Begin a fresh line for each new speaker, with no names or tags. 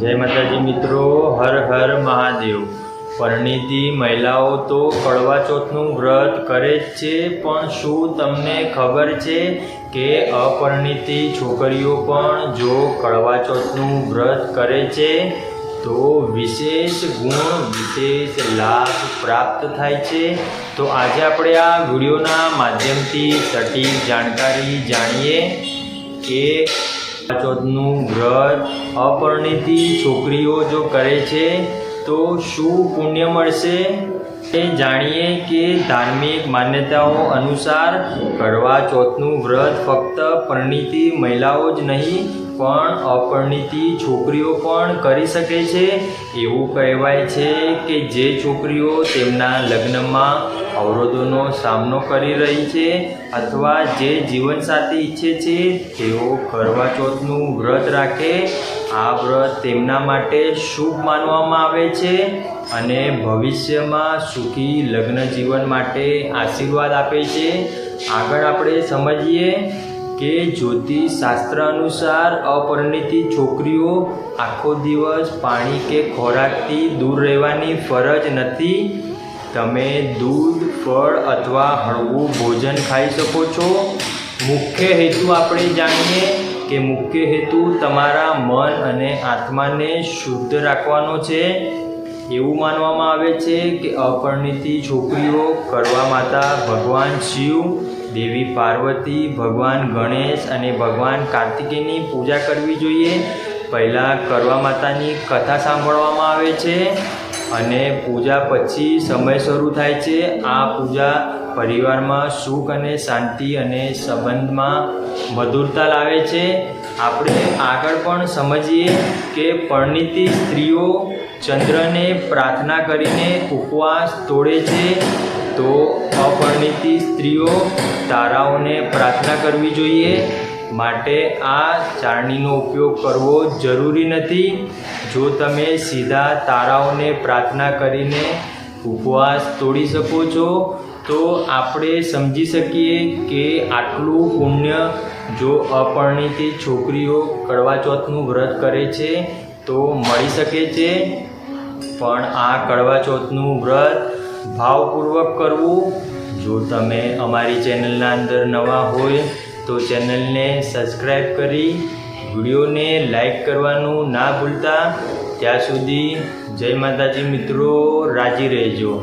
જય માતાજી મિત્રો, હર હર મહાદેવ. પરણીતી મહિલાઓ તો કડવા ચોથનું વ્રત કરે જ છે, પણ શું તમને ખબર છે કે અપરિણીતી છોકરીઓ પણ જો કડવા ચોથનું વ્રત કરે છે, તો વિશેષ ગુણ, વિશેષ લાભ પ્રાપ્ત થાય છે? તો આજે આપણે આ વિડીયોના માધ્યમથી સટીક જાણકારી જાણીએ કે ચોથનું વ્રત. અપરિણીતી છોકરીઓ જો કરે છે, તો શું પુણ્ય મળશે? એ જાણીએ કે ધાર્મિક માન્યતાઓ અનુસાર કરવા ચોથનું વ્રત ફક્ત પરિણીતિ મહિલાઓ જ નહીં, પણ અપરિણીતી છોકરીઓ પણ કરી શકે છે. એવું કહેવાય છે કે જે છોકરીઓ તેમના લગ્નમાં અવરોધોનો સામનો કરી રહી છે અથવા જે જીવનસાથી ઈચ્છે છે, તેઓ કરવા ચોથનું વ્રત રાખે. આ વ્રત તેમના માટે શુભ માનવામાં આવે છે અને ભવિષ્યમાં સુખી લગ્ન જીવન માટે આશીર્વાદ આપે છે. આગળ આપણે સમજીએ કે જ્યોતિષશાસ્ત્ર અનુસાર અપરિણીતી છોકરીઓ આખો દિવસ પાણી કે ખોરાકથી દૂર રહેવાની ફરજ નથી. તમે દૂધ, ફળ અથવા હળવું ભોજન ખાઈ શકો છો. મુખ્ય હેતુ આપણે જાણીએ કે મુખ્ય હેતુ તમારા મન અને આત્માને શુદ્ધ રાખવાનો છે. એવું માનવામાં આવે છે કે અપરિણીતી છોકરીઓ કરવા માતા ભગવાન શિવ, દેવી પાર્વતી, ભગવાન ગણેશ અને ભગવાન કાર્તિકેયની પૂજા કરવી જોઈએ. પહેલાં કરવા માતાની કથા સાંભળવામાં આવે છે. અને પૂજા પછી સમય શરૂ થાય છે. આ પૂજા પરિવારમાં સુખ અને શાંતિ અને સંબંધમાં મધુરતા લાવે છે. આપણે આગળ પણ સમજીએ કે પરિણીતી સ્ત્રીઓ ચંદ્રને પ્રાર્થના કરીને ઉપવાસ તોડે છે. તો અપરિણીતી સ્ત્રીઓ તારાઓને પ્રાર્થના કરવી જોઈએ. માટે આ ચારણીનો ઉપયોગ કરવો જરૂરી નથી. જો તમે સીધા તારાઓને પ્રાર્થના કરીને ઉપવાસ તોડી શકો છો, તો આપણે સમજી શકીએ કે આટલું પુણ્ય જો અપરિણીતી છોકરીઓ કડવા ચોથનું વ્રત કરે છે, તો મળી શકે છે. પણ આ કડવા ચોથનું વ્રત ભાવપૂર્વક કરવું, જો તમે અમારી ચેનલના અંદર નવા હોય તો ચેનલને સબસ્ક્રાઈબ કરી વિડીયોને લાઈક કરવાનું ના ભૂલતા. ત્યાં સુધી જય માતાજી મિત્રો, રાજી રહેજો.